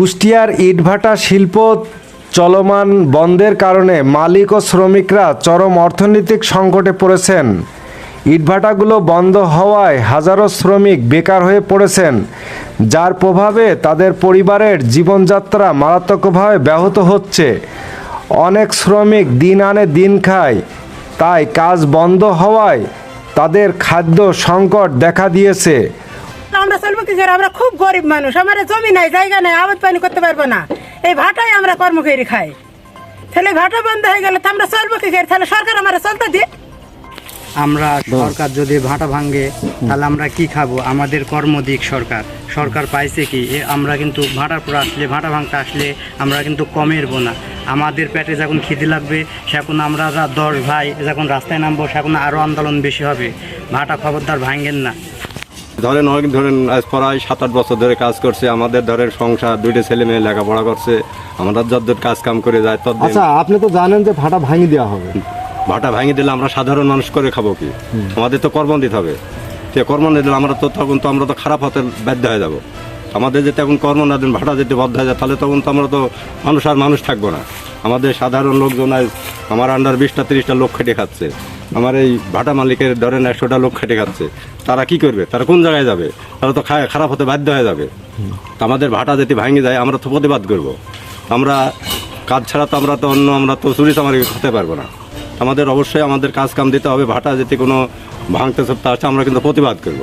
কুষ্টিয়ার ইটভাটা শিল্প চলমান বন্ধের কারণে মালিক ও শ্রমিকরা চরম অর্থনৈতিক সংকটে পড়েছেন। ইটভাটাগুলো বন্ধ হওয়ায় হাজারো শ্রমিক বেকার হয়ে পড়েছেন, যার প্রভাবে তাদের পরিবারের জীবনযাত্রা মারাত্মকভাবে ব্যাহত হচ্ছে। অনেক শ্রমিক দিন আনে দিন খায়, তাই কাজ বন্ধ হওয়ায় তাদের খাদ্য সংকট দেখা দিয়েছে। আমরা চলবো কি করে? আমরা খুব গরিব মানুষ। আমার জমি নাই জায়গা নাই আবাদ পানি করতে পারব না। এই ভাটাই আমরা কর্ম করে খাই। তাহলে ভাটা বন্ধ হয়ে গেলে তো আমরা চলবো কি করে? তাহলে সরকার আমার চলতে দিয়ে আমরা সরকার যদি ভাটা ভাঙে তাহলে আমরা কি খাব? আমাদের কর্মদিক সরকার। সরকার পাইছে কি? এ আমরা কিন্তু ভাটার পর আসলে ভাটা ভাঙতে আসলে আমরা কিন্তু কমেরবো না। আমাদের পেটে যখন খিদে লাগবে সেখন আমরা দশ ভাই যখন রাস্তায় নামবো সেখন আরও আন্দোলন বেশি হবে। ভাটা খবরদার ভাঙেন না। ধরেন অনেক ধরেন আজ প্রায় সাত আট বছর ধরে কাজ করছে আমাদের ধরেন সংসার দুইটা ছেলে মেয়ে লেখাপড়া করছে আমরা যদ্দূর কাজ কাম করে যায় তদ্দিন। আচ্ছা আপনি তো জানেন যে ভাটা ভাঙি দেওয়া হবে। ভাটা ভেঙে দিলে আমরা সাধারণ মানুষ করে খাব কি? আমাদের তো কর্ম দিতে হবে। সে কর্ম না দিলে আমরা তো তখন তো আমরা তো খারাপ হতে বাধ্য হয়ে যাব। আমাদের যদি এখন কর্ম না দিন ভাটা যদি বদ্ধ হয়ে যায় তাহলে তখন তো আমরা তো মানুষ আর মানুষ থাকব না। আমাদের সাধারণ লোকজন আজ আমার আন্ডার বিশটা তিরিশটা লোক খেটে খাচ্ছে। আমার এই ভাটা মালিকের ধরেন একশোটা লোক খেটে খাচ্ছে। তারা কি করবে? তারা কোন জায়গায় যাবে? তারা তো খারাপ হতে বাধ্য হয়ে যাবে। তা আমাদের ভাটা যদি ভাঙে যায় আমরা তো প্রতিবাদ করব। আমরা কাজ ছাড়া তো আমরা তো অন্য আমরা তো চুরি চামারি হতে পারব না। আমাদের অবশ্যই আমাদের কাজ কাম দিতে হবে ভাটা যদি কোনো ভাঙতে সপ্তাহ আছে আমরা কিন্তু প্রতিবাদ করব।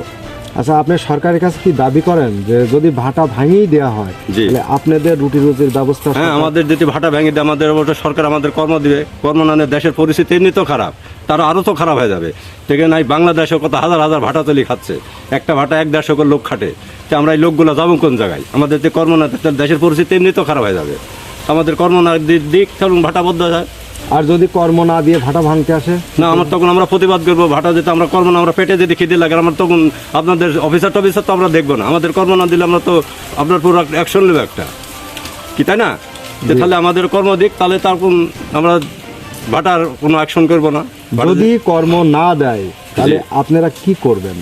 আচ্ছা আপনি সরকারের কাছে কি দাবি করেন যে যদি ভাটা ভাঙিয়ে দেওয়া হয়। তাহলে আপনাদের রুটি রুজির ব্যবস্থা হ্যাঁ আমাদের যদি ভাটা ভেঙে দেয় আমাদের অবশ্যই সরকার আমাদের কর্ম দিবে। কর্ম না দেশের পরিস্থিতি এমনি তো খারাপ। তারা আরও তো খারাপ হয়ে যাবে। ঠিক নাই বাংলাদেশে কত হাজার হাজার ভাটা তৈরি খাচ্ছে। একটা ভাটা এক দেড়শো করে লোক খাটে। তো আমরা এই লোকগুলো যাব কোন জায়গায়? আমাদের যে কর্ম না দেশের পরিস্থিতি এমনি তো খারাপ হয়ে যাবে। আমাদের কর্ম না দিক তাহলে ভাটা বদ্ধ হয় আর যদি কর্ম না দিয়ে ভাটা ভাঙতে আসে? না আমার তখন আমরা প্রতিবাদ করব। ভাটা যেতে আমরা কর্ম না আমরা পেটে যদি খিদে লাগে আমার তখন আপনাদের অফিসার টফিসার তো আমরা দেখব না। আমাদের কর্ম না দিলে আমরা তো আপনার পুরো অ্যাকশন নেব একটা। কি তাই না? যে তাহলে আমাদের কর্ম দিক তাহলে তার কোন আমরা ভাটার কোনো অ্যাকশন করব না। যদি কর্ম না দেয় তাহলে আপনারা কি করবেন?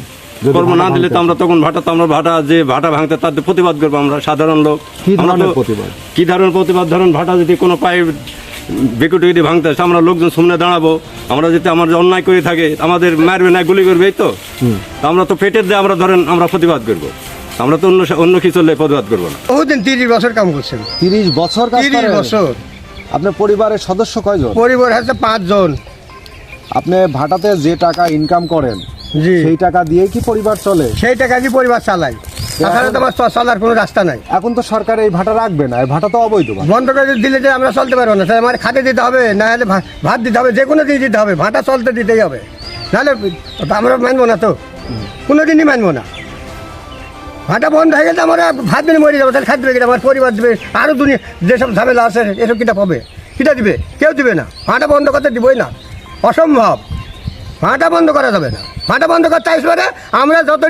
কর্ম না দিলে তো আমরা তখন ভাটা তো আমরা ভাটা যে ভাটা ভাঙতে তার প্রতিবাদ করব আমরা সাধারণ লোক। কি ধরনের প্রতিবাদ? কি ধরনের প্রতিবাদ? ধরুন ভাটা যদি কোনো পায়ে বিকুটি যদি ভাঙতে আসে আমরা লোকজন সামনে দাঁড়াবো। আমরা যদি আমার অন্যায় করে থাকে আমাদের মারবে না গুলি করবে এই তো? তা আমরা তো পেটের দিয়ে আমরা ধরেন আমরা প্রতিবাদ করব। আমরা তো অন্য অন্য কিছু প্রতিবাদ করব না। বহুদিন তিরিশ বছর কাম করছেন। তিরিশ বছর তিরিশ বছর। আপনার পরিবারের সদস্য কয়জন? পরিবার আছে পাঁচজন। আপনি ভাটাতে যে টাকা ইনকাম করেন জি। সেই টাকা দিয়ে কি পরিবার চলে? সেই টাকা দিয়ে পরিবার চালাই তাছাড়া তো আমার চ- চলার কোনো রাস্তা নাই। এখন তো সরকার এই ভাটা রাখবে না এই ভাটা তো অবৈধ বন্ধ করে দিলে যে আমরা চলতে পারব না আমার খাতে দিতে হবে না হলে ভাত দিতে হবে যে কোনো দিয়ে দিতে হবে ভাটা চলতে দিতেই হবে। নাহলে আমরা মানবো না তো। কোনো দিনই মানবো না। ভাটা বন্ধ হয়ে গেলে আমরা ভাত দিনে মরে যাব, তাহলে খাদ্য দেবে, আমার পরিবার দেবে আরও দুনিয়া, যেসব ঝামেলা আছে, এসব কিটা পাবে? কিটা দিবে? কেউ দিবে না। ভাটা বন্ধ করতে দিবই না। অসম্ভব। ভাটা বন্ধ করা যাবে না। ভাটা বন্ধ করতে আসবে না আমরা যত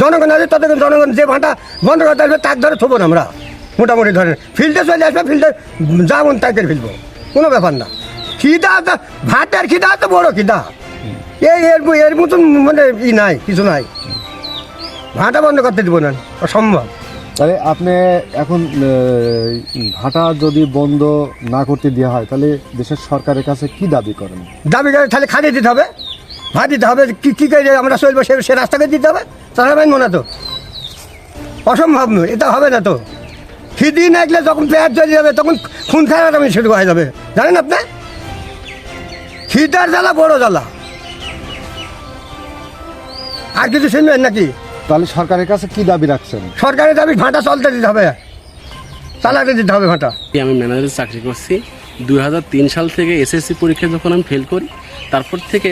জনগণ আছে তত জনগণ যে ভাটা বন্ধ করতে আসবে, তার ধরে থবো না আমরা। মোটামুটি ধরেন, ফিল্ডে চলে আসবে, ফিল্ডে যাবন তাই করে ফেলব। কোনো ব্যাপার না। খিদা তো, ভাতের খিদা তো বড় খিদা। এই এর এর মতন মানে ই নাই, কিছু নাই। ভাটা বন্ধ করতে দিব না। অসম্ভব। তাহলে আপনি এখন ভাটা যদি বন্ধ না করতে দেওয়া হয় তাহলে দেশের সরকারের কাছে কি দাবি করেন? দাবি করে তাহলে খাইয়ে দিতে হবে। ভাত দিতে হবে কি কী করে আমরা চলবো সে সে রাস্তাকে দিতে হবে? তাহলে মানবো না তো। অসম্ভব নয় এটা হবে না তো। খিদি না গেলে যখন পেট চলে যাবে তখন খুন খাওয়ার আমি শুরু হয়ে যাবে। জানেন আপনি? খিদার জ্বালা বড় জ্বালা। আর কিছু শুনবেন নাকি? তাহলে সরকারের কাছে কি দাবি রাখছেন? সরকারের দাবি ভাঁটা চলতে দিতে হবে। চালাতে দিতে হবে ভাঁটা। আমি ম্যানেজারের চাকরি করছি। দু হাজার তিন সাল থেকে এসএসসি পরীক্ষা যখন আমি ফেল করি তারপর থেকে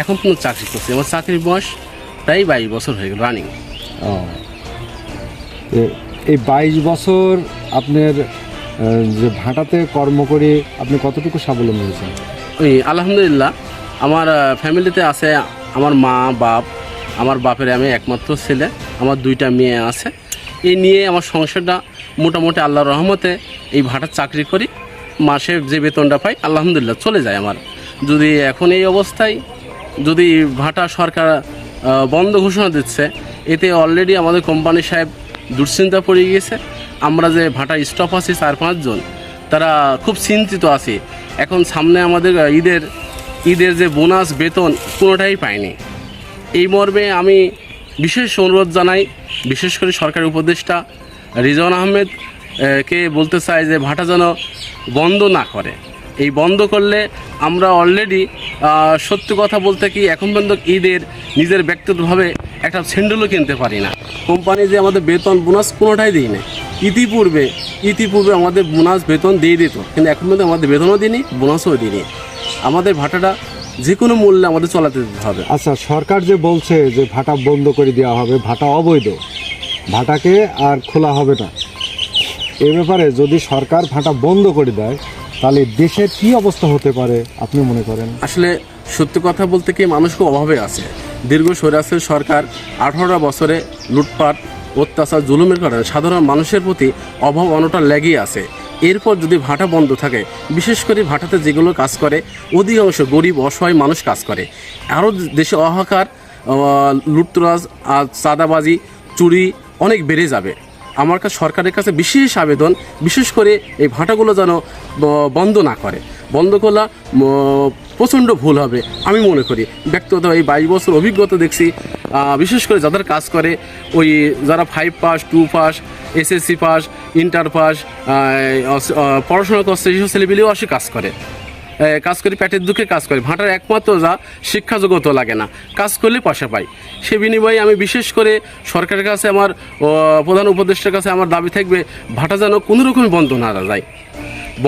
এখন পর্যন্ত চাকরি করছি। আমার চাকরির বয়স প্রায় বাইশ বছর হয়ে গেল রানিং এই বাইশ বছর আপনার যে ভাটাতে কর্ম করে আপনি কতটুকু স্বাবলম্বী হয়েছেন? ওই আলহামদুলিল্লাহ আমার ফ্যামিলিতে আছে আমার মা বাপ আমার বাপের আমি একমাত্র ছেলে, আমার দুইটা মেয়ে আছে। এই নিয়ে আমার সংসারটা মোটামুটি আল্লাহর রহমতে এই ভাটার চাকরি করি, মাসে যে বেতনটা পাই, আলহামদুলিল্লাহ চলে যায় আমার। যদি এখন এই অবস্থায় যদি ভাটা সরকার বন্ধ ঘোষণা দিচ্ছে, এতে অলরেডি আমাদের কোম্পানি সাহেব দুশ্চিন্তা পড়ে গিয়েছে। আমরা যে ভাটা স্টপ আছি চার পাঁচজন তারা খুব চিন্তিত আছে। এখন সামনে আমাদের ঈদের ঈদের যে বোনাস বেতন কোনোটাই পাইনি। এই মর্মে আমি বিশেষ অনুরোধ জানাই, বিশেষ করে সরকারি উপদেষ্টা রিজন আহমেদ কে বলতে চাই যে ভাটা যেন বন্ধ না করে। এই বন্ধ করলে আমরা অলরেডি সত্যি কথা বলতে কি এখন পর্যন্ত ঈদের নিজের ব্যক্তিগতভাবে একটা স্যান্ডেলও কিনতে পারি না। কোম্পানি যে আমাদের বেতন বোনাস কোনোটাই দিই না। ইতিপূর্বে ইতিপূর্বে আমাদের বোনাস বেতন দিয়ে দিত, কিন্তু এখন পর্যন্ত আমাদের বেতনও দিইনি বোনাসও দিইনি আমাদের ভাটাটা যে কোনো মূল্যে আমাদের চলাতে দিতে হবে। আচ্ছা সরকার যে বলছে যে ভাটা বন্ধ করে দেওয়া হবে ভাটা অবৈধ ভাটাকে আর খোলা হবে না। এ ব্যাপারে যদি সরকার ভাটা বন্ধ করে দেয় তাহলে দেশের কি অবস্থা হতে পারে আপনি মনে করেন? আসলে সত্যি কথা বলতে কি মানুষ খুব অভাবে আছে। দীর্ঘ স্বৈরাচার সরকার আঠারোটা বছরে লুটপাট অত্যাচার জুলুমের কারণে সাধারণ মানুষের প্রতি অভাব অনটন লেগেই আছে। এরপর যদি ভাটা বন্ধ থাকে, বিশেষ করে ভাটাতে যেগুলো কাজ করে, অধিকাংশ গরিব, অসহায় মানুষ কাজ করে। আরও দেশে অহাকার লুটতরাজ, আর চাঁদাবাজি, চুরি অনেক বেড়ে যাবে। আমার কাছে সরকারের কাছে বিশেষ আবেদন, বিশেষ করে এই ভাটাগুলো যেন বন্ধ না করে। বন্ধ করলে প্রচণ্ড ভুল হবে, আমি মনে করি। ব্যক্তিগত এই বাইশ বছর অভিজ্ঞতা দেখছি বিশেষ করে যাদের কাজ করে ওই যারা five pass two pass SSC pass inter pass পড়াশোনা করছে সেসব ছেলেপিলেও আসে কাজ করে। কাজ করি পেটের দুঃখে কাজ করি। ভাঁটার একমাত্র যা শিক্ষা যোগ্যতা লাগে না। কাজ করলে পয়সা পাই। সে বিনিময়ে আমি বিশেষ করে সরকারের কাছে আমার প্রধান উপদেষ্টার কাছে আমার দাবি থাকবে, ভাটা যেন কোনো রকমই বন্ধ না যায়।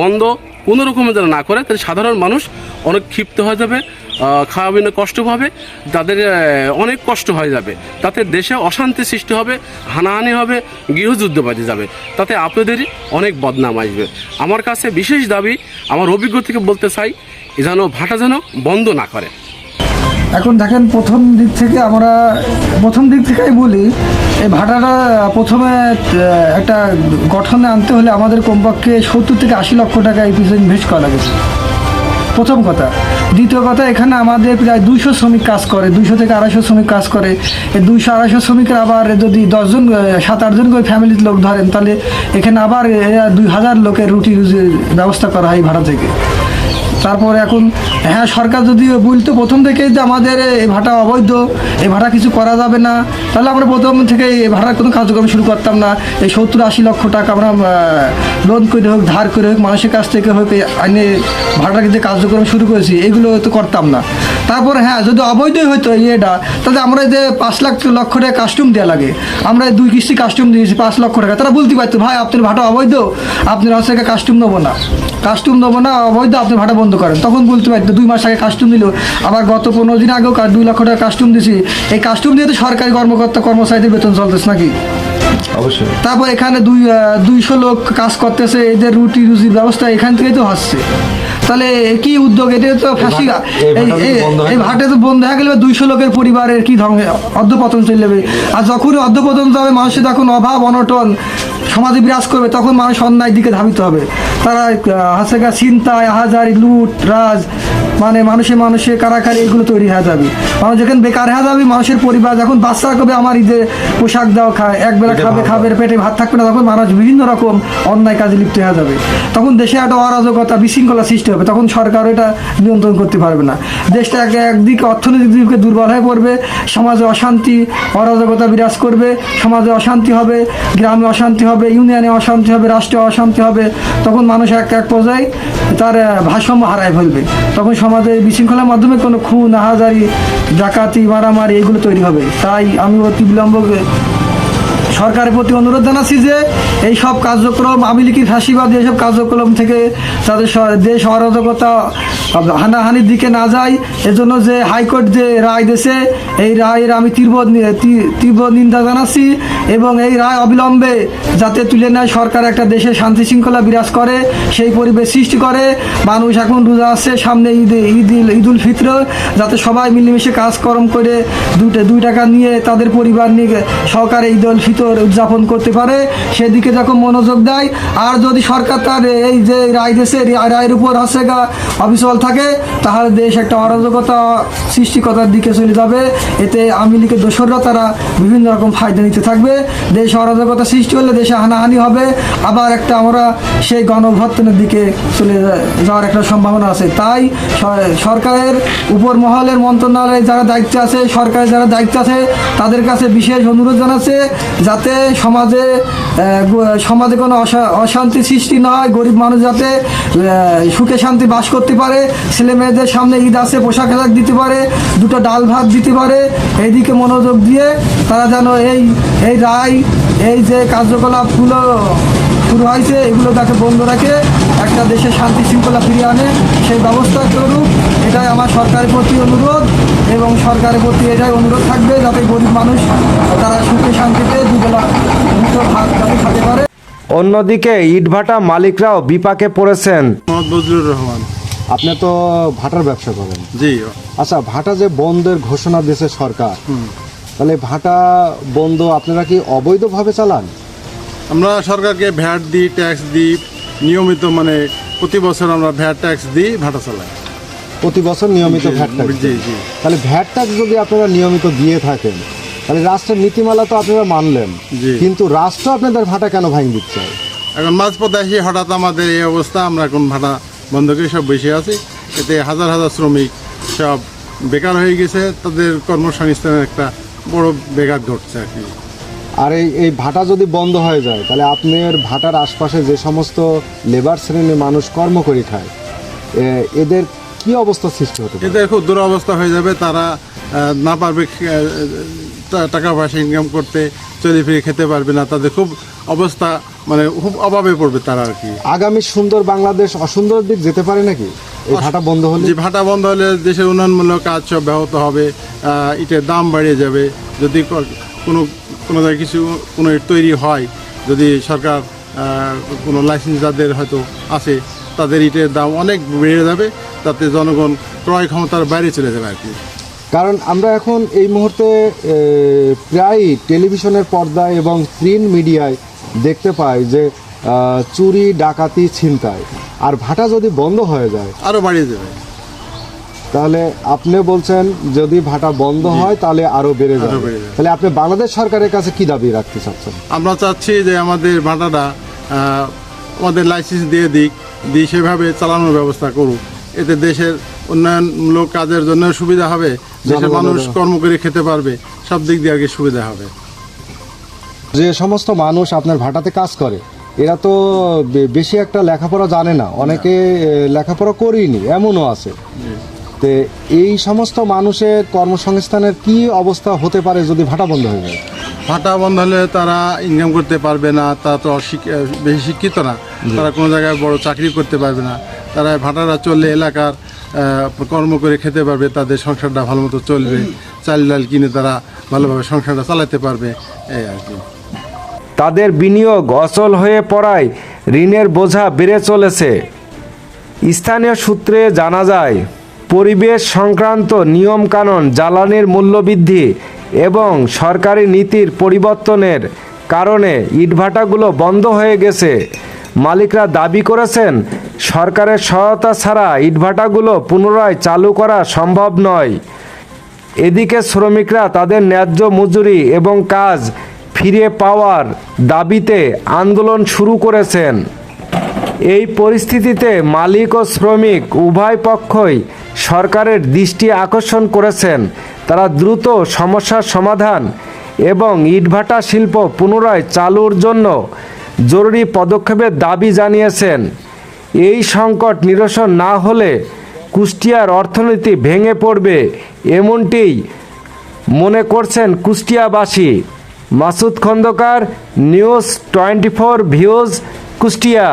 বন্ধ কোনো রকমের যেন না করে, তাহলে সাধারণ মানুষ অনেক ক্ষিপ্ত হয়ে যাবে খাওয়া বিনা কষ্ট পাবে, তাদের অনেক কষ্ট হয়ে যাবে। তাতে দেশে অশান্তি সৃষ্টি হবে, হানাহানি হবে, গৃহযুদ্ধ বাজে যাবে। তাতে আপনাদেরই অনেক বদনাম আসবে। আমার কাছে বিশেষ দাবি, আমার অভিজ্ঞ থেকে বলতে চাই, যেন ভাটা যেন বন্ধ না করে। এখন দেখেন প্রথম দিক থেকে আমরা, প্রথম দিক থেকেই বলি, এই ভাটাটা প্রথমে একটা গঠনে আনতে হলে আমাদের কমপক্ষে সত্তর থেকে আশি লক্ষ টাকা এই পিছনে ইনভেস্ট করা লাগেছে প্রথম কথা। দ্বিতীয় কথা, এখানে আমাদের প্রায় দুইশো শ্রমিক কাজ করে, দুইশো থেকে আড়াইশো শ্রমিক কাজ করে। এই দুইশো আড়াইশো শ্রমিকের আবার যদি দশজন, সাত আটজন করে ফ্যামিলির লোক ধরেন, তাহলে এখানে আবার দুই হাজার লোকের রুটি রুজির ব্যবস্থা করা হয় ভাড়া থেকে। তারপর এখন হ্যাঁ সরকার যদি বলতো প্রথম থেকে যে আমাদের এই ভাটা অবৈধ, এই ভাড়া কিছু করা যাবে না, তাহলে আমরা প্রথম থেকে এই ভাড়ার কোনো কার্যক্রম শুরু করতাম না। এই সত্তর আশি লক্ষ টাকা আমরা লোন করে হোক, ধার করে হোক, মানুষের কাছ থেকে হোক আইনে ভাড়ার যে কার্যক্রম শুরু করেছি এগুলো তো করতাম না। তারপর হ্যাঁ যদি অবৈধই হতো ইয়েটা, তাহলে আমরা যে পাঁচ লাখ লক্ষ টাকা কাস্টম দেওয়া লাগে, আমরা দুই কিস্তি কাস্টম দিয়েছি পাঁচ লক্ষ টাকা, তারা বলতে পারতো, ভাই, আপনার ভাটা অবৈধ, আপনার হচ্ছে কাস্টম নেব না। কাস্টম নেব না, অবৈধ, আপনার ভাটা বন্ধ করেন। তখন বলতে পারতো দুই মাস আগে কাস্টম দিল। আবার গত পনেরো দিন আগেও দুই লক্ষ টাকা কাস্টম দিছি। এই কাস্টম দিয়ে তো সরকারি কর্মকর্তা কর্মচারীদের বেতন চলতেছে নাকি? অবশ্যই। তারপর এখানে দুই দুইশো লোক কাজ করতেছে এদের রুটি রুজির ব্যবস্থা এখান থেকেই তো হচ্ছে। তাহলে কি উদ্যোগ? এটা তো ফাঁসি এই ভাটা তো বন্ধ হয়ে গেলে দুইশো লোকের পরিবারের কি ধ্বংস অর্ধপতন চলে যাবে। আর যখনই অর্ধপতন যাবে মানুষের তখন অভাব অনটন সমাজে বিরাজ করবে তখন মানুষ অন্যায় দিকে ধাবিত হবে। তারা হাসে চিন্তায় হাজারি লুট রাজ মানে মানুষে মানুষে কারাকারি এগুলো তৈরি হয়ে যাবে। মানুষ যখন বেকার হয়ে যাবে মানুষের পরিবার যখন বাচ্চা কবে আমার ঈদে পোশাক দাও খায় একবেলা খাবে খাবে পেটে ভাত থাকবে না তখন মানুষ বিভিন্ন রকম অন্যায় কাজে লিপ্ত হয়ে যাবে। তখন দেশে একটা অরাজকতা বিশৃঙ্খলা সৃষ্টি হবে তখন সরকার এটা নিয়ন্ত্রণ করতে পারবে না। দেশটা এক একদিকে অর্থনৈতিক দিকে দুর্বল হয়ে পড়বে সমাজে অশান্তি অরাজকতা বিরাজ করবে সমাজে অশান্তি হবে গ্রামে অশান্তি হবে ইউনিয়নে অশান্তি হবে রাষ্ট্রে অশান্তি হবে তখন মানুষ এক এক পর্যায়ে তার ভারসাম্য হারায় ফেলবে। তখন সমাজে বিশৃঙ্খলার মাধ্যমে কোনো খুন আহাজারি ডাকাতি, মারামারি এগুলো তৈরি হবে। তাই আমি অতি বিলম্ব সরকারের প্রতি অনুরোধ জানাচ্ছি যে এই সব কার্যক্রম, আওয়ামী লীগের ফাঁসিবাদ এইসব কার্যক্রম থেকে তাদের দেশ অরাজকতা হানাহানির দিকে না যায়। এজন্য যে হাইকোর্ট যে রায় দিয়েছে, এই রায়ের আমি তীব্র তীব্র নিন্দা জানাচ্ছি এবং এই রায় অবিলম্বে যাতে তুলে নেয় সরকার একটা দেশে শান্তি শৃঙ্খলা বিরাজ করে, সেই পরিবেশ সৃষ্টি করে। মানুষ এখন রোজা আসছে সামনে ঈদ ঈদ ঈদুল ফিত্র, যাতে সবাই মিলেমিশে কাজকর্ম করে দুটো দুই টাকা নিয়ে তাদের পরিবার নিয়ে সহকারে ঈদ উল ফিতর উদযাপন করতে পারে, সেদিকে যখন মনোযোগ দেয়। আর যদি সরকার তার এই যে রায় দেশে রায়ের উপর হচ্ছে গা অবিচল থাকে, তাহলে দেশ একটা অরাজকতা সৃষ্টিকতার দিকে চলে যাবে। এতে আওয়ামী লীগের দোসররা তারা বিভিন্ন রকম ফায়দা নিতে থাকবে। দেশ অরাজকতা সৃষ্টি হলে দেশে হানাহানি হবে। আবার একটা আমরা সেই গণভর্তনের দিকে চলে যাওয়ার একটা সম্ভাবনা আছে। তাই সরকারের উপর মহলের মন্ত্রণালয়ে যারা দায়িত্বে আছে, সরকারের যারা দায়িত্ব আছে, তাদের কাছে বিশেষ অনুরোধ জানাচ্ছে যাতে সমাজে সমাজে কোনো অশা- অশান্তি সৃষ্টি না হয়, গরিব মানুষ যাতে সুখে শান্তি বাস করতে পারে, ছেলে মেয়েদের সামনে ঈদ আসে, পোশাক আশাক দিতে পারে, দুটো ডাল ভাত দিতে পারে, এইদিকে মনোযোগ দিয়ে তারা যেন এই এই রায়, এই যে কার্যকলাপগুলো শুরু হয়েছে এগুলো তাকে বন্ধ রাখে একটা দেশে শান্তি শৃঙ্খলা ফিরিয়ে আনে সেই ব্যবস্থা করুক এটাই আমার সরকারের প্রতি অনুরোধ এবং সরকারের প্রতি এটাই অনুরোধ থাকবে যাতে গরিব মানুষ তারা সুখে শান্তিতে দুবেলা দুটো ভাত যাতে খেতে পারে। অন্যদিকে ইটভাটা মালিকরাও বিপাকে পড়েছেন। বজলুর রহমান। আপনি তো ভাটার ব্যবসা করেন। জি। আচ্ছা ভাটা যে বন্ধের ঘোষণা দিয়েছে সরকার তাহলে ভাটা বন্ধ আপনারা কি অবৈধভাবে চালান? আমরা সরকারকে ভ্যাট দিই ট্যাক্স দিই নিয়মিত মানে প্রতি বছর আমরা ভ্যাট ট্যাক্স দিই ভাটা চালাই প্রতি বছর নিয়মিত ভ্যাট ট্যাক্স জি, জি। তাহলে ভ্যাট ট্যাক্স যদি আপনারা নিয়মিত দিয়ে থাকেন তাহলে রাষ্ট্রের নীতিমালা তো আপনারা মানলেন। কিন্তু রাষ্ট্র আপনাদের ভাটা কেন ভাঙ দিচ্ছে? এখন মাঝপথে এসে হঠাৎ আমাদের এই অবস্থা আমরা এখন ভাটা বন্ধ করে সব বসে আছি। এতে হাজার হাজার শ্রমিক সব বেকার হয়ে গেছে তাদের কর্মসংস্থানের একটা বড় বেকার ঘটছে আর কি। আর এই এই ভাটা যদি বন্ধ হয়ে যায় তাহলে আপনার ভাটার আশপাশে যে সমস্ত লেবার শ্রেণির মানুষ কর্ম করে খায় এদের কি অবস্থা সৃষ্টি হতে এদের খুব দুরবস্থা হয়ে যাবে তারা না পারবে টাকা পয়সা ইনকাম করতে চলে ফিরে খেতে পারবে না তাদের খুব অবস্থা মানে খুব অভাবে পড়বে তারা আর কি। আগামী সুন্দর বাংলাদেশ অসুন্দর দিক যেতে পারে নাকি? এই ভাটা বন্ধ হলে? যে ভাটা বন্ধ হলে দেশের উন্নয়নমূলক কাজ সব ব্যাহত হবে ইটের দাম বাড়িয়ে যাবে যদি কোনো কোনো জায়গায় কিছু কোনো ইট তৈরি হয় যদি সরকার কোনো লাইসেন্স যাদের হয়তো আছে তাদের ইটের দাম অনেক বেড়ে যাবে তাতে জনগণ ক্রয় ক্ষমতার বাইরে চলে যাবে আর কি। কারণ আমরা এখন এই মুহূর্তে প্রায় টেলিভিশনের পর্দায় এবং প্রিন্ট মিডিয়ায় দেখতে পাই যে চুরি ডাকাতি ছিনতাই। আর ভাটা যদি বন্ধ হয়ে যায় আরও বাড়িয়ে যাবে তাহলে আপনি বলছেন যদি ভাটা বন্ধ হয় তাহলে আরও বেড়ে যাবে। তাহলে আপনি বাংলাদেশ সরকারের কাছে কি দাবি রাখতে চাচ্ছেন? আমরা চাচ্ছি যে আমাদের ভাটাটা আমাদের লাইসেন্স দিয়ে দিক দিয়ে সেভাবে চালানোর ব্যবস্থা করুক। এতে দেশের উন্নয়নমূলক কাজের জন্য সুবিধা হবে দেশের মানুষ কর্ম করে খেতে পারবে সব দিক দিয়ে আগে সুবিধা হবে। যে সমস্ত মানুষ আপনার ভাটাতে কাজ করে এরা তো বেশি একটা লেখাপড়া জানে না। অনেকে লেখাপড়া করেইনি এমনও আছে। তে এই সমস্ত মানুষের কর্মসংস্থানের কি অবস্থা হতে পারে যদি ভাটা বন্ধ হয়ে যায়? ভাটা বন্ধ হলে তারা ইনকাম করতে পারবে না তারা তো অশিক- বেশি শিক্ষিত না। তারা কোনো জায়গায় বড় চাকরি করতে পারবে না। তারা ভাটারা চললে এলাকার কর্ম করে খেতে পারবে তাদের সংসারটা ভালো মতো চলবে চাল ডাল কিনে তারা ভালোভাবে সংসারটা চালাতে পারবে এই আর কি। তাদের বিনিয়োগ অচল হয়ে পড়ায় ঋণের বোঝা বেড়ে চলেছে। স্থানীয় সূত্রে জানা যায় পরিবেশ সংক্রান্ত নিয়মকানুন জ্বালানির মূল্যবৃদ্ধি এবং সরকারি নীতির পরিবর্তনের কারণে ইটভাটাগুলো বন্ধ হয়ে গেছে। মালিকরা দাবি করেছেন, সরকারের সহায়তা ছাড়া ইটভাটাগুলো পুনরায় চালু করা সম্ভব নয়। এদিকে শ্রমিকরা তাদের ন্যায্য মজুরি এবং কাজ ফিরে পাওয়ার দাবিতে আন্দোলন শুরু করেছেন। এই পরিস্থিতিতে মালিক ও শ্রমিক উভয় পক্ষই সরকারের দৃষ্টি আকর্ষণ করেছেন। তারা দ্রুত সমস্যার সমাধান এবং ইটভাটা শিল্প পুনরায় চালুর জন্য জরুরি পদক্ষেপের দাবি জানিয়েছেন। এই সংকট নিরসন না হলে কুষ্টিয়ার অর্থনীতি ভেঙে পড়বে এমনটিই মনে করছেন কুষ্টিয়াবাসী। Masud Khandakar, news twenty four views Kushtia.